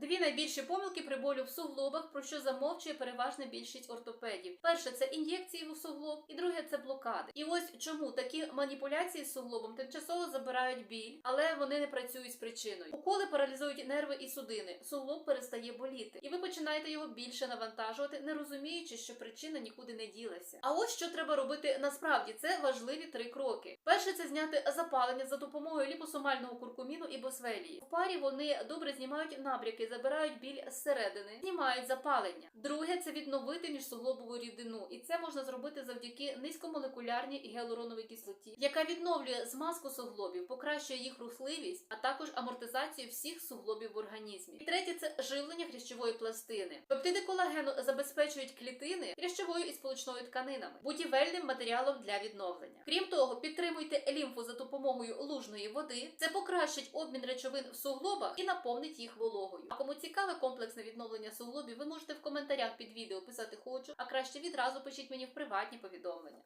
Дві найбільші помилки при болю в суглобах, про що замовчує переважна більшість ортопедів. Перше це ін'єкції в суглоб, і друге це блокади. І ось чому такі маніпуляції з суглобом тимчасово забирають біль, але вони не працюють з причиною. Уколи паралізують нерви і судини. Суглоб перестає боліти, і ви починаєте його більше навантажувати, не розуміючи, що причина нікуди не ділася. А ось що треба робити насправді. Це важливі три зняти запалення за допомогою ліпосомального куркуміну і босвелії. В парі вони добре знімають набряки, забирають біль зсередини, знімають запалення. Друге це відновити міжсуглобову рідину, і це можна зробити завдяки низькомолекулярній гіалуроновій кислоті, яка відновлює змазку суглобів, покращує їх рухливість, а також амортизацію всіх суглобів в організмі. І третє це живлення хрящової пластини. Пептиди колагену забезпечують клітини хрящовою і сполучною тканинами, будівельним матеріалом для відновлення. Крім того, підтримуйте лімфу за допомогою лужної води. Це покращить обмін речовин в суглобах і наповнить їх вологою. А кому цікаве комплексне відновлення суглобів, ви можете в коментарях під відео писати хочу, а краще відразу пишіть мені в приватні повідомлення.